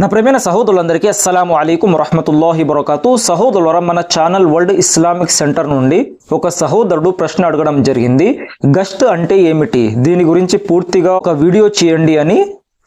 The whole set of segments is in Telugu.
నా ప్రేమైన సహోదరులందరికీ అస్సలాము అలైకుం వరహమతుల్లాహి బరకాతు సహోదరుల మన ఛానల్ వరల్డ్ ఇస్లామిక్ సెంటర్ నుండి ఒక సహోదరుడు ప్రశ్న అడగడం జరిగింది. గస్ట్ అంటే ఏమిటి? దీని గురించి పూర్తిగా ఒక వీడియో చేయండి అని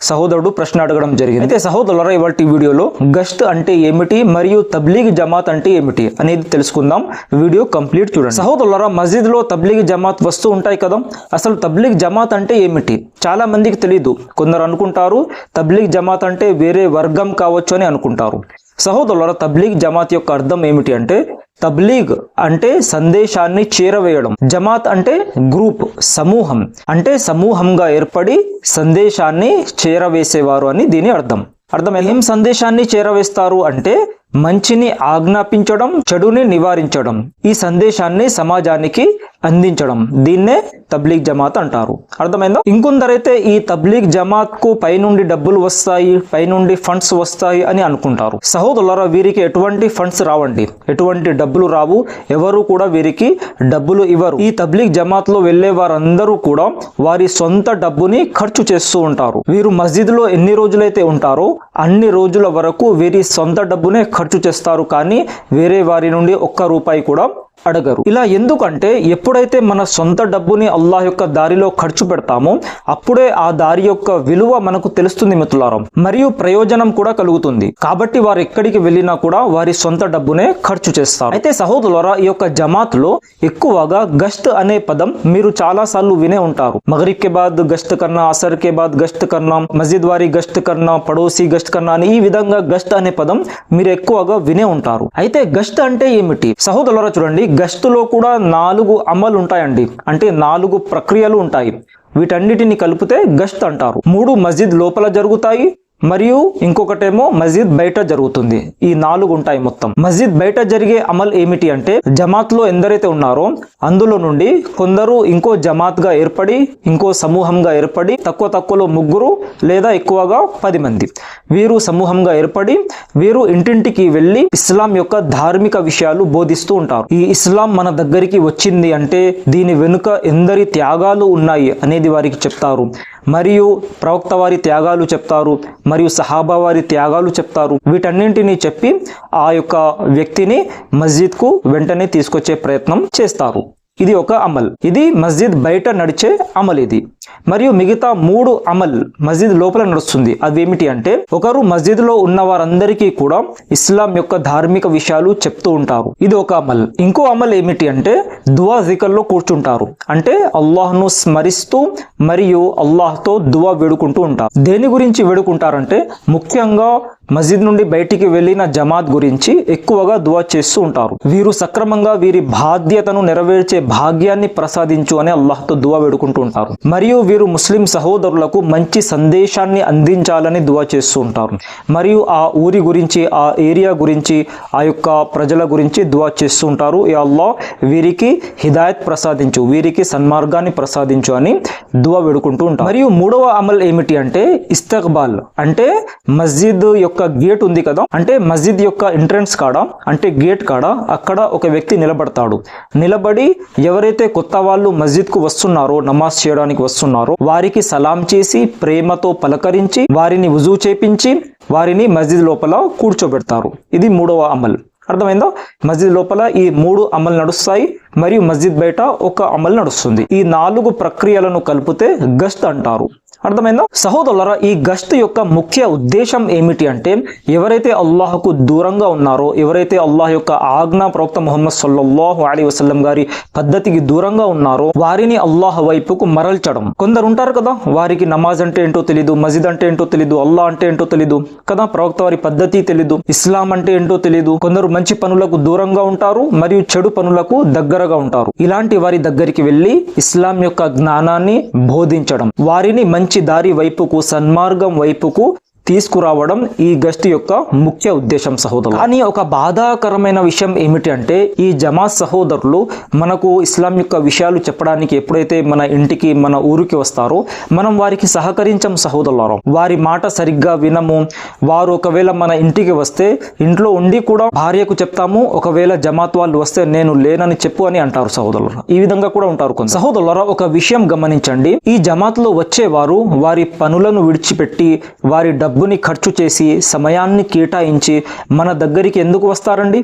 సహోదరుడు ప్రశ్న అడగడం జరిగింది. అయితే సహోదరుల ఇవాళ వీడియోలో గస్ట్ అంటే ఏమిటి మరియు తబ్లీగ్ జమాత్ అంటే ఏమిటి అనేది తెలుసుకుందాం. వీడియో కంప్లీట్ చూడండి. సహోదరులరా మస్జిద్లో తబ్లీగ్ జమాత్ వస్తూ ఉంటాయి కదా. అసలు తబ్లీగ్ జమాత్ అంటే ఏమిటి? చాలా మందికి తెలియదు కొందరు అనుకుంటారు తబ్లీగ్ జమాత్ అంటే వేరే వర్గం కావచ్చు అని అనుకుంటారు. సహోదరుల తబ్లీగ్ జమాత్ యొక్క అర్థం ఏమిటి అంటే తబ్లీగ్ అంటే సందేశాన్ని చేరవేయడం. జమాత్ అంటే గ్రూప్ సమూహం. అంటే సమూహంగా ఏర్పడి సందేశాన్ని చేరవేసేవారు అని దీని అర్థం. అర్థం ఏం సందేశాన్ని చేరవేస్తారు అంటే మంచిని ఆజ్ఞాపించడం చెడుని నివారించడం. ఈ సందేశాన్ని సమాజానికి అందించడం. దీన్నే తబ్లీగ్ జమాత్ అంటారు. అర్థమైందా? ఇంకొందరైతే ఈ తబ్లీగ్ జమాత్కు పైనుండి డబ్బులు వస్తాయి పైనుండి ఫండ్స్ వస్తాయి అని అనుకుంటారు. సహోదరులరా వీరికి ఎటువంటి ఫండ్స్ రావండి. ఎటువంటి డబ్బులు రావు. ఎవరు కూడా వీరికి డబ్బులు ఇవ్వరు. ఈ తబ్లీగ్ జమాత్లో వెళ్ళే వారందరూ కూడా వారి సొంత డబ్బుని ఖర్చు చేస్తూ ఉంటారు. వీరు మస్జిద్లో ఎన్ని రోజులైతే ఉంటారో అన్ని రోజుల వరకు వీరి సొంత డబ్బునే ఖర్చు చేస్తారు. కానీ వేరే వారి నుండి ఒక్క రూపాయి కూడా అడగరు. ఇలా ఎందుకంటే ఎప్పుడైతే మన సొంత డబ్బుని అల్లాహ్ యొక్క దారిలో ఖర్చు పెడతామో అప్పుడే ఆ దారి యొక్క విలువ మనకు తెలుస్తుంది మిత్రులారం. మరియు ప్రయోజనం కూడా కలుగుతుంది. కాబట్టి వారు ఎక్కడికి వెళ్ళినా కూడా వారి సొంత డబ్బునే ఖర్చు చేస్తారు. అయితే సహోదరులరా ఈ యొక్క జమాత్లో ఎక్కువగా గస్ట్ అనే పదం మీరు చాలా సార్లు వినే ఉంటారు. మగరిబ్ కే బాద్ గస్ట్ కన్నా అసర్ కే బాద్ గస్ట్ కన్నా మస్జిద్ వారి గస్ట్ కన్నా పడోసి గస్ట్ కన్నా అని ఈ విధంగా గస్ట్ అనే పదం మీరు ఎక్కువగా వినే ఉంటారు. అయితే గస్ట్ అంటే ఏమిటి? సహోదరులరా చూడండి గస్టులో కూడా నాలుగు అమలు ఉంటాయండి అంటే నాలుగు ప్రక్రియలు ఉంటాయి. వీటన్నిటిని కలిపితే గస్ట్ అంటారు. మూడు మస్జిద్ లోపల జరుగుతాయి మరియు ఇంకొకటేమో మస్జిద్ బయట జరుగుతుంది. ఈ నాలుగు ఉంటాయి మొత్తం. మస్జిద్ బయట జరిగే అమల్ ఏమిటి అంటే జమాత్లో ఎందరైతే ఉన్నారో అందులో నుండి కొందరు ఇంకో జమాత్గా ఏర్పడి ఇంకో సమూహంగా ఏర్పడి తక్కువ తక్కువలో ముగ్గురు లేదా ఎక్కువగా పది మంది. వీరు సమూహంగా ఏర్పడి వీరు ఇంటింటికి వెళ్ళి ఇస్లాం యొక్క ధార్మిక విషయాలు బోధిస్తూ ఉంటారు. ఈ ఇస్లాం మన దగ్గరికి వచ్చింది అంటే దీని వెనుక ఎందరి త్యాగాలు ఉన్నాయి అనేది వారికి చెప్తారు. మరియు ప్రవక్త వారి త్యాగాలు చెప్తారు మరియు సహాబా వారి త్యాగాలు చెప్తారు. వీటన్నింటినీ చెప్పి ఆ యొక్క వ్యక్తిని మస్జిద్కు వెంటనే తీసుకొచ్చే ప్రయత్నం చేస్తారు. ఇది ఒక అమల్. ఇది మస్జిద్ బయట నడిచే అమల్ ఇది. మరియు మిగతా మూడు అమల్ మస్జిద్ లోపల నడుస్తుంది. అది ఏమిటి అంటే ఒకరు మస్జిద్లో ఉన్న వారందరికీ కూడా ఇస్లాం యొక్క ధార్మిక విషయాలు చెప్తూ ఉంటారు. ఇది ఒక అమల్. ఇంకో అమల్ ఏమిటి అంటే దువా జికర్లో కూర్చుంటారు. అంటే అల్లాహ్ను స్మరిస్తూ మరియు అల్లాహ్తో దువా వేడుకుంటూ ఉంటారు. దేని గురించి వేడుకుంటారంటే ముఖ్యంగా మస్జిద్ నుండి బయటికి వెళ్ళిన జమాత్ గురించి ఎక్కువగా దువా చేస్తూ ఉంటారు. వీరు సక్రమంగా వీరి బాధ్యతను నెరవేర్చే భాగ్యాన్ని ప్రసాదించు అని అల్లాహ్తో దువా వేడుకుంటూ ఉంటారు. మరియు వీరు ముస్లిం సహోదరులకు మంచి సందేశాన్ని అందించాలని దువా చేస్తూ ఉంటారు. మరియు ఆ ఊరి గురించి ఆ ఏరియా గురించి ఆ యొక్క ప్రజల గురించి దువా చేస్తూ ఉంటారు. ఈ అల్లా వీరికి హిదాయత్ ప్రసాదించు వీరికి సన్మార్గాన్ని ప్రసాదించు అని దువా వేడుకుంటూ ఉంటారు. మరియు మూడవ అమల్ ఏమిటి అంటే ఇస్తక్బాల్. అంటే మస్జిద్ యొక్క గేట్ ఉంది కదా? అంటే మస్జిద్ యొక్క ఎంట్రన్స్ కాడ? అంటే గేట్ కాడ? అక్కడ ఒక వ్యక్తి నిలబడతాడు. నిలబడి ఎవరైతే కొత్త వాళ్ళు మస్జిద్కు వస్తున్నారో నమాజ్ చేయడానికి వస్తున్నారో వారికి సలాం చేసి ప్రేమతో పలకరించి వారిని వుజూ చేపించి వారిని మస్జిద్ లోపల కూర్చోబెడతారు. ఇది మూడవ అమల్. అర్థమైందో? మస్జిద్ లోపల ఈ మూడు అమలు నడుస్తాయి మరియు మస్జిద్ బయట ఒక అమలు నడుస్తుంది. ఈ నాలుగు ప్రక్రియలను కలిపితే గస్ట్ అంటారు. అర్థమైందా? సహోదరులరా ఈ గస్ట్ యొక్క ముఖ్య ఉద్దేశం ఏమిటి అంటే ఎవరైతే అల్లాహకు దూరంగా ఉన్నారో ఎవరైతే అల్లాహ్ యొక్క ఆజ్ఞా ప్రవక్త ముహమ్మద్ సల్లల్లాహు అలీ వసల్లం గారి పద్ధతికి దూరంగా ఉన్నారో వారిని అల్లాహ్ వైపుకు మరల్చడం. కొందరు ఉంటారు కదా వారికి నమాజ్ అంటే ఏంటో తెలీదు మస్జిద్ అంటే ఏంటో తెలీదు అల్లాహ్ అంటే ఏంటో తెలీదు కదా ప్రవక్త వారి పద్ధతి తెలీదు ఇస్లాం అంటే ఏంటో తెలీదు. కొందరు మంచి పనులకు దూరంగా ఉంటారు మరియు చెడు పనులకు దగ్గరగా ఉంటారు. ఇలాంటి వారి దగ్గరికి వెళ్ళి ఇస్లాం యొక్క జ్ఞానాన్ని బోధించడం వారిని మంచి దారి వైపుకు సన్మార్గం వైపుకు తీసుకురావడం ఈ గస్ట్ యొక్క ముఖ్య ఉద్దేశం సహోదరులు కానీ ఒక బాధాకరమైన విషయం ఏమిటి అంటే ఈ జమాత్ సహోదరులు మనకు ఇస్లాం యొక్క విషయాలు చెప్పడానికి ఎప్పుడైతే మన ఇంటికి మన ఊరికి వస్తారో మనం వారికి సహకరించం సహోదరులారం. వారి మాట సరిగ్గా వినము. వారు ఒకవేళ మన ఇంటికి వస్తే ఇంట్లో ఉండి కూడా భార్యకు చెప్తాము ఒకవేళ జమాత్ వాళ్ళు వస్తే నేను లేనని చెప్పు అని అంటారు సహోదరులు ఈ విధంగా కూడా ఉంటారు కొంత సహోదరులారా ఒక విషయం గమనించండి. ఈ జమాత్లో వచ్చేవారు వారి పనులను విడిచిపెట్టి వారి డబ్బు డబ్బుని ఖర్చు చేసి సమయాన్ని కేటాయించి మన దగ్గరికి ఎందుకు వస్తారండి?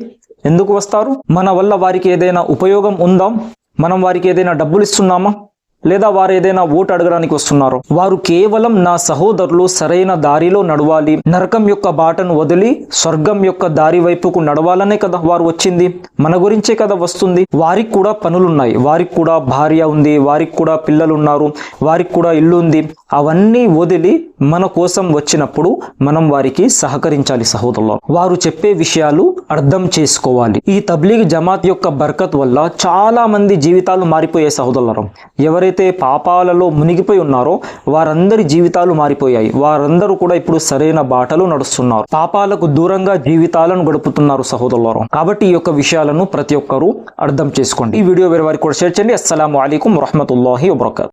ఎందుకు వస్తారు? మన వల్ల వారికి ఏదైనా ఉపయోగం ఉందా? మనం వారికి ఏదైనా డబ్బులు ఇస్తున్నామా? లేదా వారు ఏదైనా ఓటు అడగడానికి వస్తున్నారు? వారు కేవలం నా సహోదరులు సరైన దారిలో నడవాలి నరకం యొక్క బాటను వదిలి స్వర్గం యొక్క దారి వైపుకు నడవాలనే కదా వారు వచ్చింది. మన గురించే కదా వస్తుంది. వారికి కూడా పనులున్నాయి. వారికి కూడా భార్య ఉంది వారికి కూడా పిల్లలు ఉన్నారు వారికి కూడా ఇల్లు ఉంది అవన్నీ వదిలి మన కోసం వచ్చినప్పుడు మనం వారికి సహకరించాలి సహోదరులు వారు చెప్పే విషయాలు అర్థం చేసుకోవాలి. ఈ తబ్లీగ్ జమాత్ యొక్క బర్కత్ వల్ల చాలా మంది జీవితాలు మారిపోయాయి సహోదరులు ఎవరైతే పాపాలలో మునిగిపోయి ఉన్నారో వారందరి జీవితాలు మారిపోయాయి. వారందరూ కూడా ఇప్పుడు సరైన బాటలు నడుస్తున్నారు. పాపాలకు దూరంగా జీవితాలను గడుపుతున్నారు సహోదరులు కాబట్టి ఈ యొక్క విషయాలను ప్రతి ఒక్కరూ అర్థం చేసుకోండి. ఈ వీడియో వేరే వారికి కూడా షేర్ చేయండి. అస్సలం అయికం వరహమతుల్లాహి వబర్కాత్.